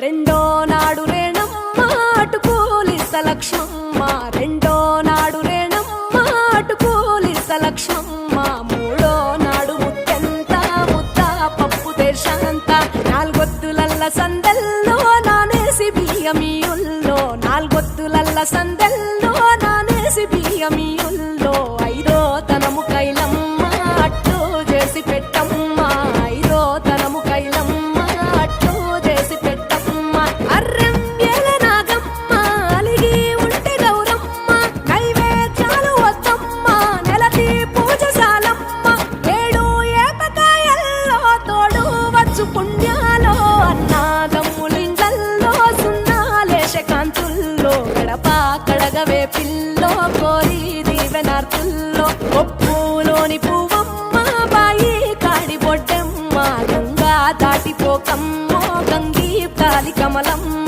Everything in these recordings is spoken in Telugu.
రెండో నాడు రేణమ్మ అటు రెండో నాడు రేణమ్మ అటు లక్ష్మమ్మ మూడో నాడు ముట్టెంత ముద్ద పప్పు దేశంత నాలుగొత్తులల్ల సందెల్లో నానేసి బియ్యమియుల్లో. నాలుగొత్తులల్ల సందెల్లో నానేసి బియ్యమియుల్లో. రాజు పుణ్యాలో అన్నాదమ్ములింగల్లో సున్నాలేశ కాంతుల్లో గడప కడగవే పిల్లో కోరి దీవెనార్తుల్లో. ఒప్పులోని పువ్వమ్మ బాయి కాడి బొడ్డెమ్మ గంగా దాటిపోకమ్మో గంగీ కాలి కమలమ్మ.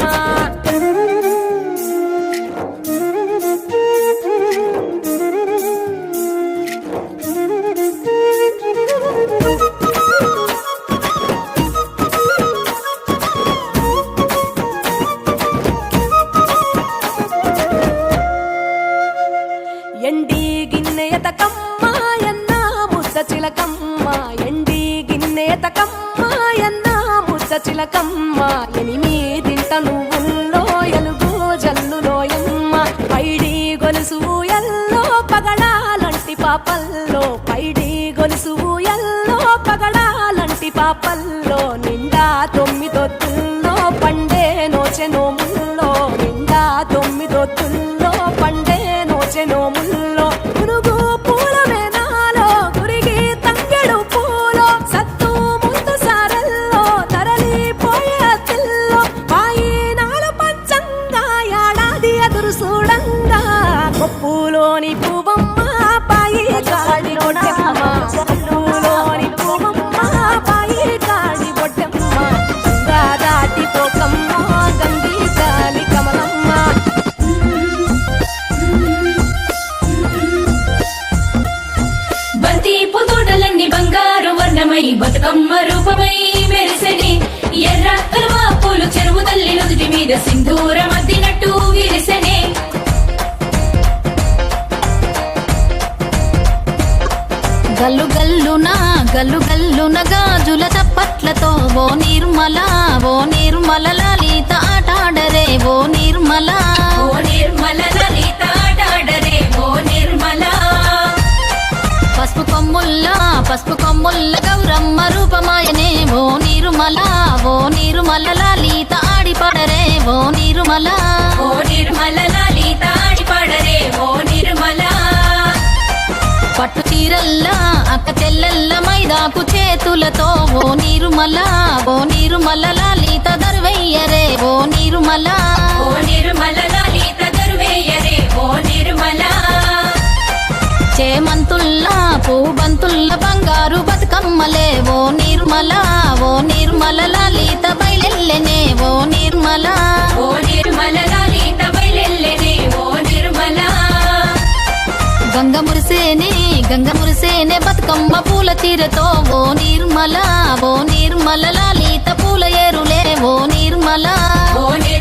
చిలకమ్మ ఎనిమిదింట నువ్వుల్లో ఎలుగు జల్లులోయమ్మ పైడి గొలుసు ఎల్లో పగళాలంటి పాపల్లో రూపమాయనే ఓ నిర్మల ఓ నిర్మల లలిత ఆడిపడరే ఓ నిర్మల. ఓ నిర్మల లలిత ఆడిపాడరే ఓ నిర్మల. పట్టు చీరల్ల అక్క చెల్లెల్ల మైదాకు చేతులతో ఓ నిర్మల ఓ నిర్మల లలిత దర్వయ్యరే ఓ నిర్మల. ఓ నిర్మల లలిత దరువేయరే ఓ నిర్మల. చేమంతుల్లా పూబంతుల్ల బంగారు బతుకమ్మలే ఓ నిర్మల ఓ నిర్మల లలిత బయలెల్లెనే ఓ నిర్మల. ఓ నిర్మల లలిత బయలెల్లెనే ఓ నిర్మల. గంగ మురిసేనే గంగ మురిసేనే బతుకమ్మ పూల తీరతో ఓ నిర్మల ఓ నిర్మల లలిత పూల ఏరులే ఓ నిర్మల. ఓ నిర్మల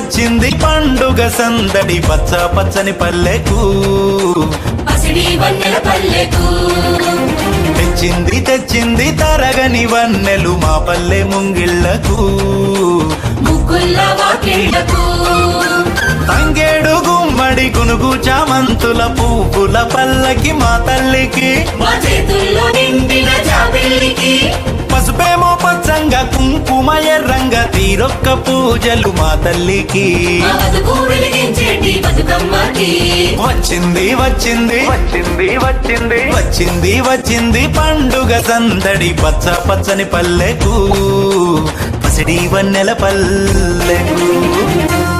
వచ్చింది పండుగ సందడి. పచ్చ పచ్చని పల్లెకు తెచ్చింది తెచ్చింది తరగని వన్నెలు మా పల్లె ముంగిళ్ళకు. ముగ్గుల్ల గుమ్మడి గునుగు చామంతుల పువ్వుల పల్లకి మా తల్లికి. మా చేతుల్లో నిండిన జాబిల్లికి పసుపేమో పచ్చంగా కుంకుమ ఎర్రంగా తీరొక్క పూజలు మా తల్లికి. వచ్చింది వచ్చింది. వచ్చింది వచ్చింది. వచ్చింది వచ్చింది పండుగ సందడి పచ్చ పచ్చని పల్లెకు. పసిడి వన్నెల పల్లెకు.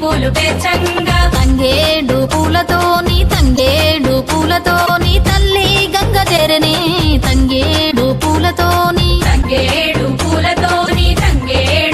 పూలు పెచ్చంగా తంగేడు పూలతోని తంగేడు పూలతోని తల్లి గంగ చేరనే. తంగేడు పూలతోని తంగేడు పూలతోని తంగేడు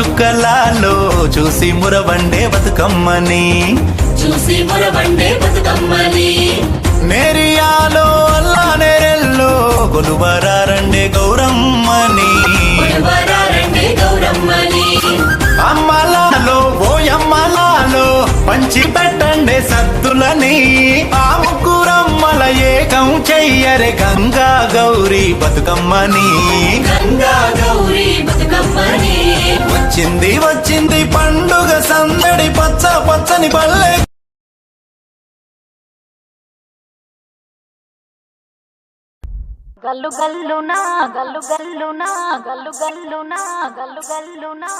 చుక్కలాలో చూసి మురవండే బతుకమ్మని. చూసి మురబండే బతుకమ్మని. నేరియాలో అల్లా నేరెల్లో గొలువరారండే గౌరమ్మని. అమ్మలాలో ఓ అమ్మలాలో పంచి పెట్టండే సద్దులని ఆ ముగ్గురమ్మల ఏకం చెయ్యరే గంగా గౌరీ బతుకమ్మని. గంగా గౌరీ బతుకమ్మని వచ్చింది వచ్చింది పండుగ సందడి పచ్చ పచ్చని పల్లె. గల్లు గల్లునా గల్లు గల్లునా గల్లు గల్లునా గల్లు గల్లునా.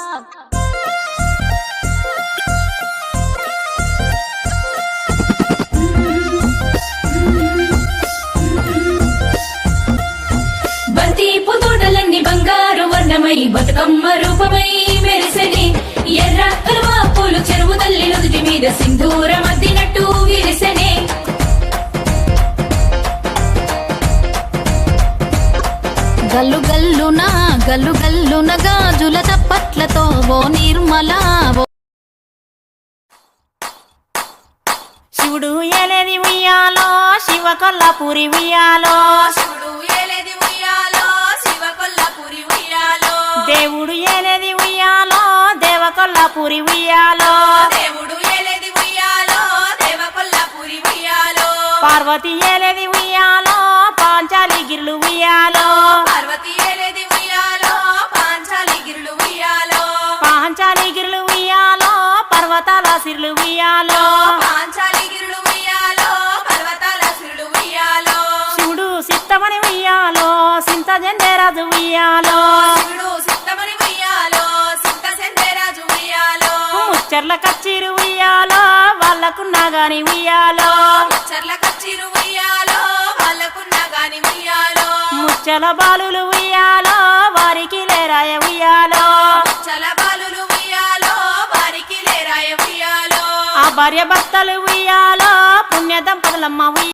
గల్లు గల్లున గాజుల చప్పట్లతో ఓ నిర్మల శివుడు ఏలేది ఉయ్యాలో శివ కొల్లాపురి ఉయ్యాలో. శివుడు ఉయ్యాలో శివ కొల్లాపురి ఉయ్యాలో. దేవుడు ఏలేది ఉయ్యాలో దేవ కొల్లాపురి ఉయ్యాలో. దేవుడు ఉయ్యాలో దేవ కొల్లాపురి ఉయ్యాలో. పార్వతి ఏలేది ఉయ్యాలో పాంచాలి గిరులు ఉయ్యాలో. పార్వతి సిరులు ఉయ్యాలో. పాంచాలి గిరులు ఉయ్యాలో పర్వతాల సిరులు ఉయ్యాలో. శివుడు సిత్తమని ఉయ్యాలో సింత జెండేరాజు ఉయ్యాలో. శివుడు సిద్ధమని ఉయ్యాలో సింత సెందేరాజు ఉయ్యాలో. ముచ్చర్ల కచ్చిరు ఉయ్యాలో వాళ్ళకున్నా గాని ఉయ్యాలో. చర్ల కచ్చిరు ఉయ్యాలో వాళ్ళకున్నా గాని ఉయ్యాలో. ముచ్చల బాలులు ఉయ్యాలో వారికి లేరాయ ఉయ్యాలో. భార్య భర్తలు ఉయ్యాలో పుణ్య దంపతులమ్మ ఉయ్య